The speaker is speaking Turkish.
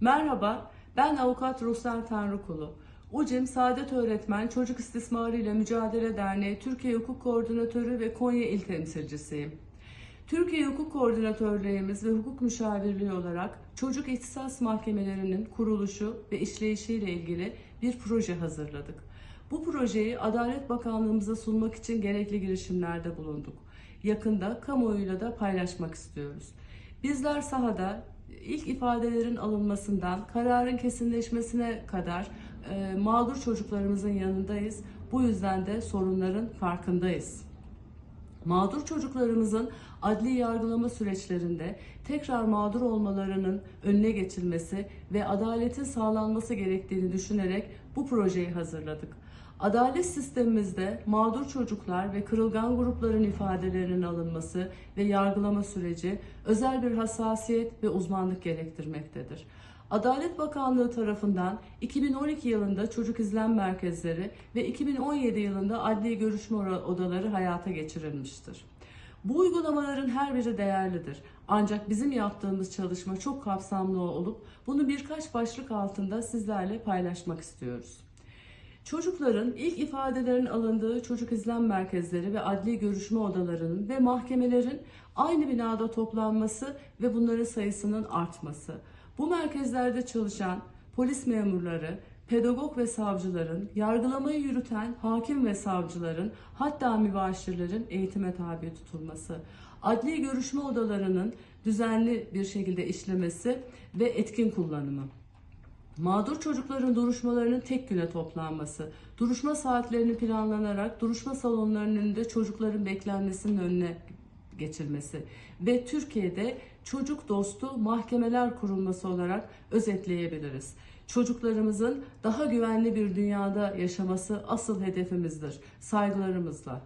Merhaba, ben avukat Ruslan Tanrıkulu. UCİM Saadet Öğretmen Çocuk İstismarı ile Mücadele Derneği Türkiye Hukuk Koordinatörü ve Konya İl Temsilcisiyim. Türkiye Hukuk Koordinatörlüğümüz ve Hukuk Müşavirliği olarak çocuk ihtisas mahkemelerinin kuruluşu ve işleyişiyle ilgili bir proje hazırladık. Bu projeyi Adalet Bakanlığımıza sunmak için gerekli girişimlerde bulunduk. Yakında kamuoyuyla da paylaşmak istiyoruz. Bizler sahada ilk ifadelerin alınmasından kararın kesinleşmesine kadar e, mağdur çocuklarımızın yanındayız. Bu yüzden de sorunların farkındayız. Mağdur çocuklarımızın adli yargılama süreçlerinde tekrar mağdur olmalarının önüne geçilmesi ve adaletin sağlanması gerektiğini düşünerek bu projeyi hazırladık. Adalet sistemimizde mağdur çocuklar ve kırılgan grupların ifadelerinin alınması ve yargılama süreci özel bir hassasiyet ve uzmanlık gerektirmektedir. Adalet Bakanlığı tarafından 2012 yılında çocuk izlem merkezleri ve 2017 yılında adli görüşme odaları hayata geçirilmiştir. Bu uygulamaların her biri değerlidir. Ancak bizim yaptığımız çalışma çok kapsamlı olup bunu birkaç başlık altında sizlerle paylaşmak istiyoruz. Çocukların ilk ifadelerin alındığı çocuk izlem merkezleri ve adli görüşme odalarının ve mahkemelerin aynı binada toplanması ve bunların sayısının artması. Bu merkezlerde çalışan polis memurları, pedagog ve savcıların, yargılamayı yürüten hakim ve savcıların, hatta mübaşirlerin eğitime tabi tutulması, adli görüşme odalarının düzenli bir şekilde işlemesi ve etkin kullanımı. Mağdur çocukların duruşmalarının tek güne toplanması, duruşma saatlerini planlanarak duruşma salonlarının önünde çocukların beklenmesinin önüne geçilmesi ve Türkiye'de çocuk dostu mahkemeler kurulması olarak özetleyebiliriz. Çocuklarımızın daha güvenli bir dünyada yaşaması asıl hedefimizdir. Saygılarımızla.